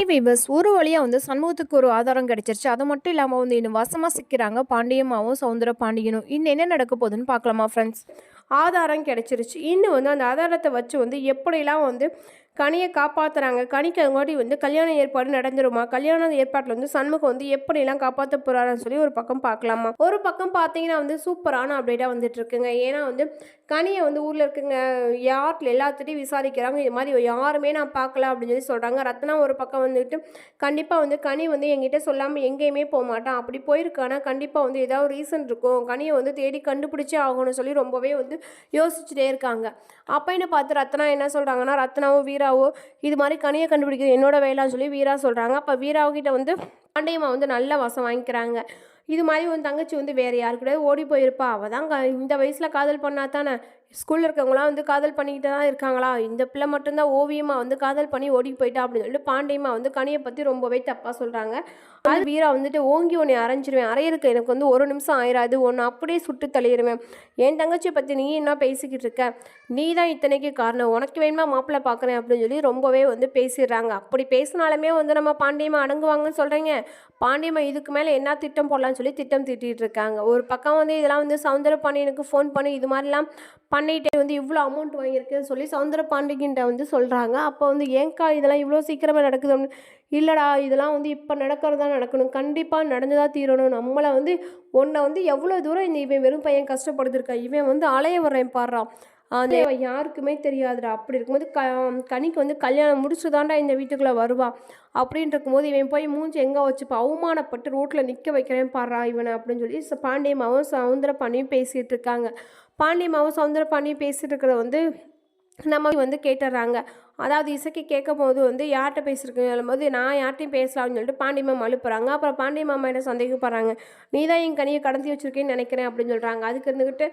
Hi viewers ஒரு வழியாக வந்து சண்முகத்துக்கு ஒரு ஆதாரம் கிடைச்சிருச்சு. அது மட்டும் இல்லாமல் வந்து இன்னும் வசமாக சிக்கிறாங்க. பாண்டியம்மாவும் சவுந்தர பாண்டியனும். இன்னும் என்ன நடக்க போகுதுன்னு பார்க்கலாமா ஃப்ரெண்ட்ஸ் ஆதாரம் கிடைச்சிருச்சு. இன்னும் வந்து அந்த ஆதாரத்தை வச்சு வந்து எப்படிலாம் வந்து கனியை காப்பாற்றுறாங்க கனிக்கு அதுங்காட்டி வந்து கல்யாண ஏற்பாடு நடந்துருமா? கல்யாண ஏற்பாட்டில் வந்து சண்முகம் வந்து எப்படிலாம் காப்பாற்ற போகிறாருன்னு சொல்லி ஒரு பக்கம் பார்க்கலாமா? ஒரு பக்கம் பார்த்தீங்கன்னா வந்து சூப்பரான அப்டேட்டாக வந்துட்டு இருக்குங்க ஏன்னா வந்து கனியை வந்து ஊரில் இருக்குங்க யார்கிட்ட எல்லாத்துட்டையும் விசாரிக்கிறாங்க இது மாதிரி யாருமே நான் பார்க்கல அப்படின்னு சொல்லி சொல்கிறாங்க ரத்னா ஒரு பக்கம் வந்துட்டு கண்டிப்பாக வந்து கனி வந்து எங்கிட்ட சொல்லாமல் எங்கேயுமே போக மாட்டான். அப்படி போயிருக்கானா? கண்டிப்பாக வந்து ஏதாவது ரீசன் இருக்கும். கனியை வந்து தேடி கண்டுபிடிச்சே ஆகணும்னு சொல்லி ரொம்பவே வந்து யோசிச்சுட்டே இருக்காங்க. அப்போ என்ன பார்த்து ரத்னா என்ன சொல்கிறாங்கன்னா ரத்னாவோ வீராவோ இது மாதிரி கனியை கண்டுபிடிக்கிறது என்னோட வேலைன்னு சொல்லி வீரா சொல்கிறாங்க அப்போ வீராவுக்கிட்ட வந்து பாண்டியம்மா வந்து நல்ல வசம் வாங்கிக்கிறாங்க. இது மாதிரி உன் தங்கச்சி வந்து வேறு யாரு கூட ஓடி போயிருப்பா. அவள் தான் இந்த வயசில் காதல் பண்ணா தானே. ஸ்கூலில் இருக்கவங்களாம் வந்து காதல் பண்ணிக்கிட்டு தான் இருக்காங்களா? இந்த பிள்ளை மட்டும்தான் ஓவியமாக வந்து காதல் பண்ணி ஓடி போயிட்டா அப்படின்னு சொல்லிட்டு பாண்டியம்மா வந்து கனியை பற்றி ரொம்பவே தப்பாக சொல்கிறாங்க அது வீரா வந்துட்டு ஓங்கி உன்னை அரைஞ்சிருவேன். அரையிறதுக்கு எனக்கு வந்து ஒரு நிமிஷம் ஆயிராது. உன்னை அப்படியே சுட்டு தள்ளிடுவேன் என் தங்கச்சியை பற்றி நீ என்ன பேசிக்கிட்டு இருக்க? நீ தான் இத்தனைக்கு காரணம். உனக்கு வேணுமா மாப்பிள்ளை பார்க்குறேன் அப்படின்னு சொல்லி ரொம்பவே வந்து பேசிடுறாங்க. அப்படி பேசினாலுமே வந்து நம்ம பாண்டியம்மா அடங்குவாங்கன்னு சொல்கிறீங்க பாண்டியம்மா இதுக்கு மேலே என்ன திட்டம் போடலாம்னு சொல்லி திட்டம் திட்டிகிட்டு இருக்காங்க ஒரு பக்கம் வந்து இதெல்லாம் வந்து சவுந்தர பாண்டியனுக்கு ஃபோன் பண்ணி இது மாதிரிலாம் பண்ணிட்டு வந்து இவ்வளோ அமௌண்ட் வாங்கியிருக்குன்னு சொல்லி சவுந்தர பாண்டியன்கிட்ட வந்து சொல்கிறாங்க அப்போ வந்து ஏன்க்கா இதெல்லாம் இவ்வளோ சீக்கிரமாக நடக்குது அப்படின்னு இல்லைடா இதெல்லாம் வந்து இப்போ நடக்கிறதா நடக்கணும். கண்டிப்பாக நடந்துதா தீரணும். நம்மளை வந்து உன்னை வந்து எவ்வளோ தூரம் இந்த இவன் வெறும் பையன் கஷ்டப்படுத்திருக்கா? இவன் வந்து அலைய வர்றேன் பாடுறான். யாருக்குமே தெரியாதுடா. அப்படி இருக்கும்போது க கனிக்கு வந்து கல்யாணம் முடிச்சுதான்டா இந்த வீட்டுக்குள்ளே வருவா. அப்படின்னு இருக்கும்போது இவன் போய் மூஞ்சி எங்கே வச்சுப்பா? அவமானப்பட்டு ரோட்டில் நிற்க வைக்கிறேன் பாடுறா இவனை அப்படின்னு சொல்லி ச- பாண்டியம்மாவும் சவுந்தர பாண்டியும் பேசிகிட்டு இருக்காங்க. பாண்டியம்மாவும் சவுந்தர பாண்டியும் பேசிகிட்டு இருக்கிறத வந்து நம்ம வந்து கேட்டுடுறாங்க அதாவது இசைக்கு கேட்கும் போது வந்து யார்கிட்ட பேசியிருக்கேன் போது நான் யார்கிட்டையும் பேசலாம்னு சொல்லிட்டு பாண்டியம்மா அழுப்புறாங்க. அப்புறம் பாண்டியம்மா என்ன சந்தேகப்படுறாங்க? நீ தான் என் கனியை கடத்தி வச்சிருக்கேன்னு நினைக்கிறேன் அப்படின்னு சொல்கிறாங்க அதுக்கு இருந்துக்கிட்டு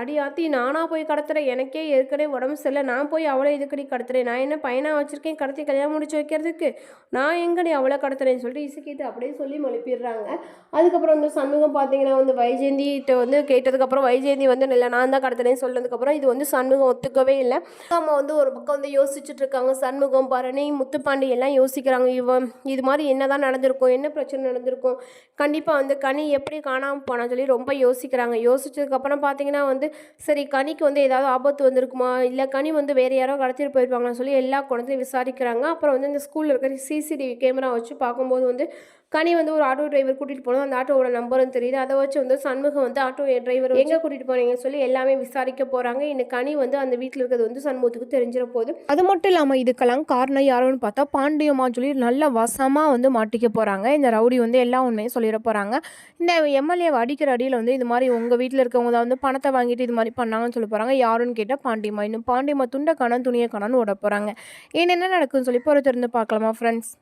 அடி ஆத்தி நானாக போய் கடத்துகிறேன் எனக்கே ஏற்கனவே உடம்பு சரியில்லை. நான் போய் அவளை இதுக்கடி கடத்துறேன்? நான் என்ன பையனாக வச்சுருக்கேன்? கடத்தி கல்யாணம் முடிச்சு வைக்கிறதுக்கு. நான் எங்கடி அவளை கடத்துறேன்னு சொல்லிட்டு இசைக்கிட்டு அப்படியே சொல்லி மழுப்பிடுறாங்க. அதுக்கப்புறம் வந்து சண்முகம் பார்த்தீங்கன்னா வந்து வைஜெயந்திகிட்ட வந்து கேட்டதுக்கப்புறம் வைஜெயந்தி வந்து இல்லை நான் தான் கடத்துறேன்னு சொன்னதுக்கப்புறம் இது வந்து சண்முகம் ஒத்துக்கவே இல்லை. அம்மா வந்து ஒரு பக்கம் வந்து யோசிச்சுட்டு இருக்காங்க. சண்முகம் பரணி முத்துப்பாண்டி எல்லாம் யோசிக்கிறாங்க. இவன் இது மாதிரி என்னதான் நடந்திருக்கும் என்ன பிரச்சனை நடந்திருக்கும் கண்டிப்பாக வந்து கனி எப்படி காணாமல் போனான்னு சொல்லி ரொம்ப யோசிக்கிறாங்க. யோசிச்சதுக்கப்புறம் பார்த்தீங்கன்னா வந்து சரி கனிக்கு வந்து ஏதாவது ஆபத்து வந்திருக்குமா? இல்லை கனி வந்து வேறு யாரோ கடத்திட்டு போயிருப்பாங்களான்னு சொல்லி எல்லா குழந்தையும் விசாரிக்கிறாங்க. அப்புறம் வந்து இந்த ஸ்கூலில் இருக்கிற சிசிடிவி கேமரா வச்சு பார்க்கும்போது வந்து கனி வந்து ஒரு ஆட்டோ டிரைவர் கூட்டிகிட்டு போனோம். அந்த ஆட்டோவோட நம்பரும் தெரியுது. அதை வச்சு வந்து சண்முகம் வந்து ஆட்டோ டிரைவர் எங்கே கூட்டிகிட்டு போனீங்கன்னு சொல்லி எல்லாமே விசாரிக்க போகிறாங்க இந்த கனி வந்து அந்த வீட்டில் இருக்கிறது வந்து சண்முகத்துக்கு தெரிஞ்சிட போகுது அது மட்டும் இல்லாமல் இதுக்கெல்லாம் காரணம் யாரோன்னு பார்த்தா பாண்டியம்மா சொல்லி நல்ல வசமாக வந்து மாட்டிக்க போகிறாங்க இந்த ரவுடி வந்து எல்லா உண்மையும் சொல்லிட போகிறாங்க இந்த எம்எல்ஏவை அடிக்கிற அடியில் வந்து இது மாதிரி உங்கள் வீட்டில் இருக்கவங்க தான் வந்து பணத்தை வாங்கிட்டு இது மாதிரி பண்ணாங்கன்னு சொல்லி போகிறாங்க யாருன்னு கேட்டால் பாண்டியம்மா. இன்னும் பாண்டியம்மா துண்டை காணான் துணியை காணான்னு ஓட போகிறாங்க ஏன் என்ன நடக்குன்னு சொல்லி பொறுத்திருந்து பார்க்கலாமா ஃப்ரெண்ட்ஸ்